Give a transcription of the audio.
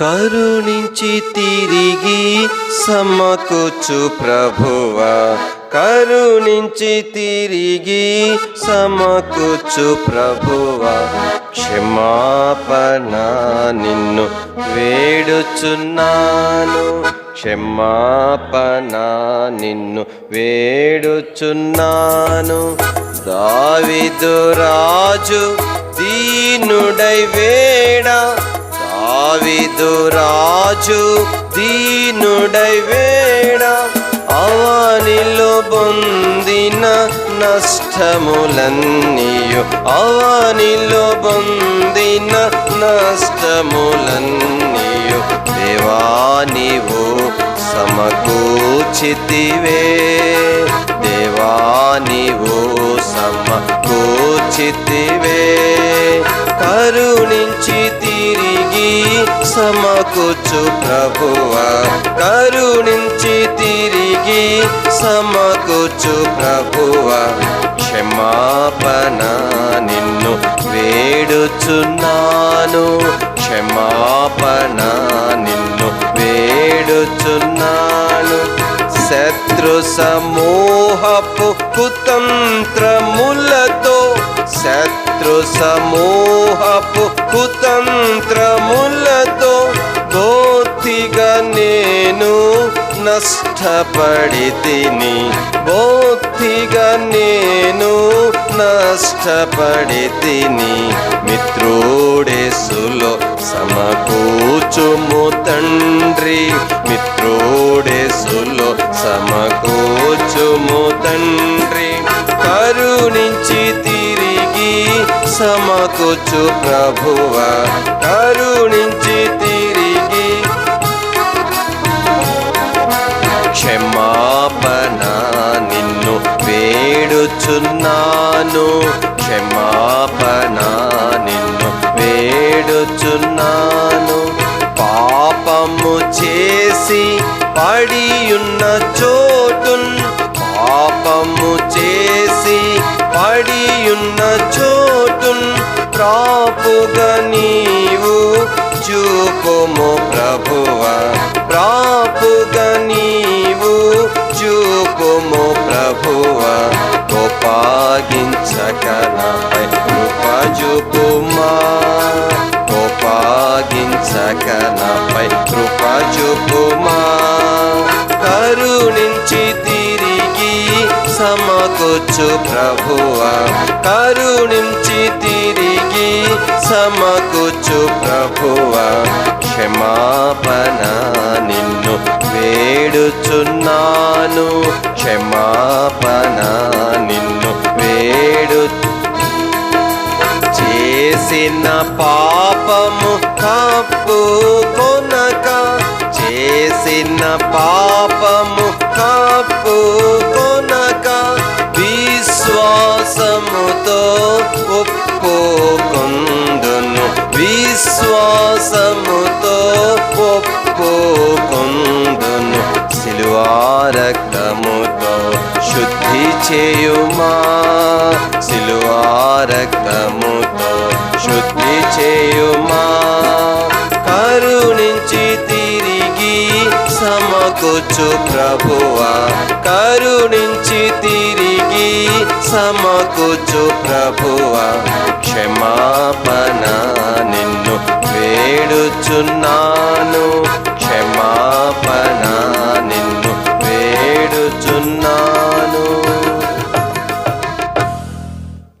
కరుణించి తిరిగి సమకూర్చు ప్రభువా. కరుణించి తిరిగి సమకూర్చు ప్రభువా. క్షమాపణ నిన్ను వేడుచున్నాను. క్షమాపణ నిన్ను వేడుచున్నాను. దావిదు రాజు దీనుడై వేడా. దావిదు రాజు దీనుడై వేడ అవనిలో బొందిన నష్టములన్నీయు. అవనిలో బొందిన నష్టములన్నీయు. దేవా నీవు సమకూర్చితివే. దేవా నీవు సమకూర్చితివే. కరుణించి సమకూర్చు ప్రభువా. కరుణించి తిరిగి సమకూర్చు ప్రభువా. క్షమాపణ నిన్ను వేడుచున్నాను. క్షమాపణ నిన్ను వేడుచున్నాను. శత్రు సమూహపు కుతంత్రములతో శత్రు సమూహపు కుతంత్రముల నష్టపడి తిని బోధిగా నేను నష్టపడి తిని మిత్రుడేసులో సమకూచుము తండ్రి. మిత్రుడేసులో సమకూచుము తండ్రి. కరుణించి తిరిగి సమకూచు ప్రభువ. కరుణించి తిరిగి వేడుచున్నాను క్షమాపణ నిన్ను వేడుచున్నాను. పాపము చేసి పడియున్న చోటున్ పాపము చేసి పడియున్న చోటున్ ప్రాపుగా నీవు చూపుము ప్రభువ. ప్రాపుగా నీవు కోపాగించక నాపై కృప చూపుమా కోపాగించక నాపై కృప చూపుమా కరుణించి తిరిగి సమకొచ్చు ప్రభువా కరుణించి తిరిగి సమకొచ్చు ప్రభువా క్షమాపణ నిన్ను వేడుచున్నాను క్షమాపణ నిన్ను చేడు చేసిన పాపము తప్పు కొనక చేసిన పాపము చేయుమా? సిలువా రక్తముతో శుద్ధి చేయుమా? కరుణించి తిరిగి సమకూర్చు ప్రభువా. కరుణించి తిరిగి సమకూర్చు ప్రభువా. క్షమాపణ నిన్ను వేడుచున్నాను.